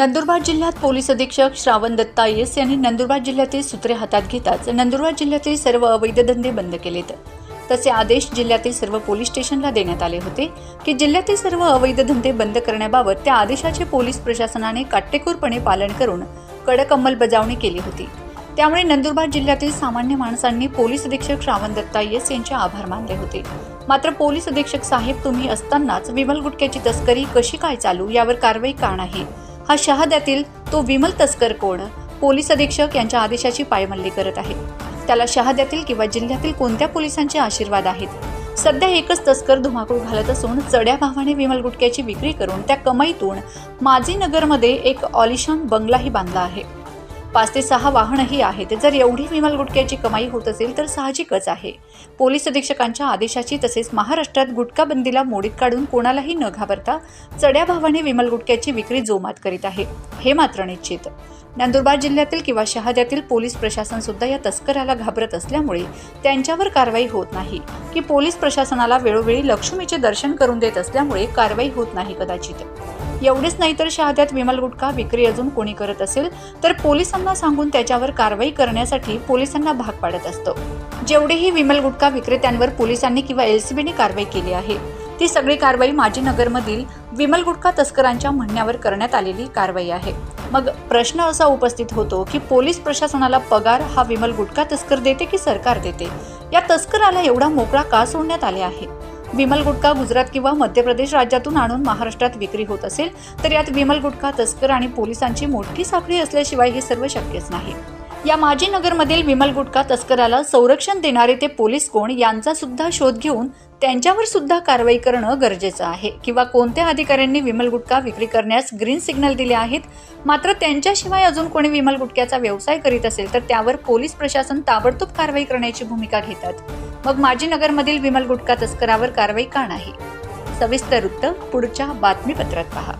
नंदुरबार जिल्ह्यात पोलीस अधीक्षक श्रावण दत्ता येस यांनी नंदुरबार जिल्ह्यातील सूत्रे हातात घेताच नंदुरबार जिल्ह्यातील सर्व अवैध धंदे बंद केलेत. तसे आदेश जिल्ह्यातील सर्व पोलीस स्टेशनला देण्यात आले होते की जिल्ह्यातील सर्व अवैध धंदे बंद करण्याबाबत त्या आदेशाचे पोलीस प्रशासनाने काटेकोरपणे पालन करून कडक अंमलबजावणी केली होती. त्यामुळे नंदुरबार जिल्ह्यातील सामान्य माणसांनी पोलीस अधीक्षक श्रावण दत्ता येस यांचे आभार मानले होते. मात्र पोलीस अधीक्षक साहेब तुम्ही असतानाच विमल गुटख्याची तस्करी कशी काय चालू? यावर कारवाई का नाही? हा शहाद्यातील तो विमल तस्कर कोण? पोलीस अधीक्षक यांच्या आदेशाची पायमल्ली करत आहे. त्याला शहाद्यातील किंवा जिल्ह्यातील कोणत्या पोलिसांचे आशीर्वाद आहेत? सध्या एकच तस्कर धुमाकूळ घालत असून चढ्या भावाने विमल गुटक्याची विक्री करून त्या कमाईतून माझी नगरमध्ये एक ऑलिशान बंगलाही बांधला आहे. पाच ते सहा वाहनही आहेत. जर एवढी विमल गुटख्याची कमाई होत असेल तर साहजिकच आहे. पोलीस अधीक्षकांच्या आदेशाची तसेच महाराष्ट्रात गुटखा बंदीला मोडीत काढून कोणालाही न घाबरता चढ्या भावाने विमल गुटख्याची विक्री जोमात करीत आहे. हे मात्र निश्चित. नंदुरबार जिल्ह्यातील किंवा शहाद्यातील पोलीस प्रशासन सुद्धा या तस्कराला घाबरत असल्यामुळे त्यांच्यावर कारवाई होत नाही. की पोलीस प्रशासनाला वेळोवेळी लक्ष्मीचे दर्शन करून देत असल्यामुळे कारवाई होत नाही कदाचित. एवढेच नाही तर शहाद्यात विमल गुटखा विक्री अजून कोणी करत असेल तर पोलिसांना सांगून त्याच्यावर कारवाई करण्यासाठी पोलिसांना भाग पाडत असतो. जेवढेही विमल गुटखा विक्रेत्यांवर पोलिसांनी किंवा एलसीबीने कारवाई केली आहे ती सगळी कारवाई माजी नगरमधील विमल गुटखा तस्करांच्या म्हणण्यावर करण्यात आलेली कारवाई आहे. मग प्रश्न असा उपस्थित होतो की पोलीस प्रशासनाला पगार हा विमल गुटखा तस्कर देते की सरकार देते? या तस्कराला एवढा मोकळा का सोडण्यात आले आहे? विमल गुटखा गुजरात किंवा मध्य प्रदेश राज्यातून आणून महाराष्ट्रात विक्री होत असेल तर यात विमल गुटखा तस्कर आणि पोलिसांची मोठी साखळी असल्याशिवाय हे सर्व शक्यच नाही. या माजी नगरमधील विमल गुटखा तस्कराला संरक्षण देणारे ते पोलीस कोण यांचा सुद्धा शोध घेऊन त्यांच्यावर सुद्धा कारवाई करणं गरजेचं आहे. किंवा कोणत्या अधिकाऱ्यांनी विमल गुटखा विक्री करण्यास ग्रीन सिग्नल दिले आहेत? मात्र त्यांच्याशिवाय अजून कोणी विमल गुटख्याचा व्यवसाय करीत असेल तर त्यावर पोलीस प्रशासन ताबडतोब कारवाई करण्याची भूमिका घेतात. मग माजी नगरमधील विमल गुटखा तस्करावर कारवाई का नाही? सविस्तर वृत्त पुढच्या बातमीपत्रात पहा.